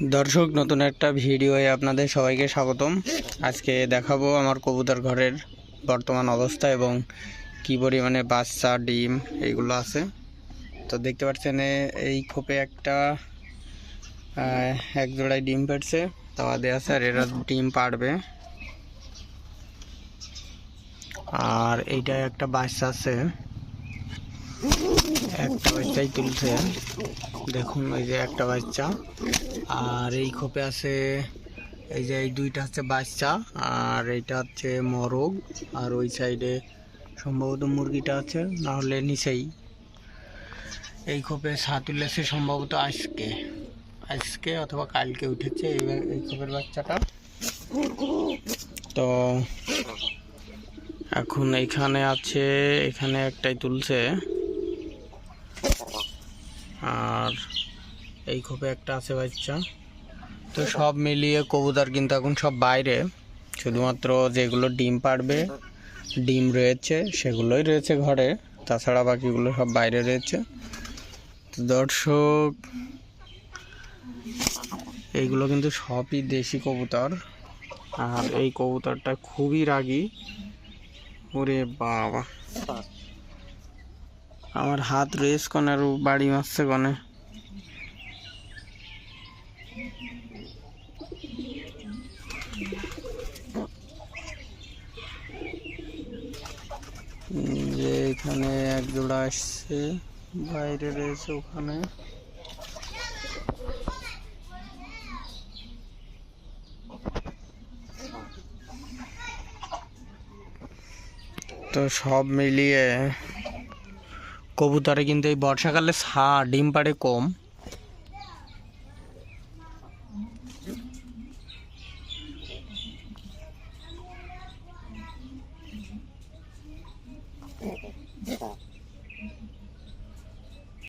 দর্শক, নতুন একটা ভিডিওয়ে আপনাদের সবাইকে স্বাগতম। আজকে দেখাবো আমার কবুতর ঘরের বর্তমান অবস্থা এবং কি পরিমাণে বাচ্চা, ডিম এইগুলো আছে। তো দেখতে পাচ্ছেন এই খোপে একটা এক জোড়ায় ডিম পেড়ছে, তাওয়া দেওয়া আছে, আর এরা ডিম পাড়বে। আর এইটা একটা বাচ্চা আছে, একটা বাচ্চাই তুলছে। দেখুন, ওই যে একটা বাচ্চা। আর এই খোপে আছে, এই যে এই দুইটা হচ্ছে বাচ্চা, আর এইটা হচ্ছে মরগ, আর ওই সাইডে সম্ভবত মুরগিটা আছে, না হলে নিচেই। এই খোপে ছা তুলেছে সম্ভবত আজকে। আজকে অথবা কালকে উঠেছে এই এই খোপের বাচ্চাটা। তো এখন এইখানে আছে, এখানে একটাই তুলছে। আর এই খোপে একটা আছে বাচ্চা তো সব মিলিয়ে কবুতর কিন্তু এখন সব বাইরে। শুধুমাত্র যেগুলো ডিম পাড়বে, ডিম রয়েছে, সেগুলোই রয়েছে ঘরে। তাছাড়া বাকিগুলো সব বাইরে রয়েছে। দর্শক, এইগুলো কিন্তু সবই দেশি কবুতর। আর এই কবুতরটা খুবই রাগী। ওরে বাবা। আমার হাত রেস কনে আর বাড়ি মারছে কনে যে এখানে এক জোড়া আসছে, বাইরে রয়েছে ওখানে। তো সব মিলিয়ে কবুতরে কিন্তু এই বর্ষাকালে ছা ডিম পাড়ে কম।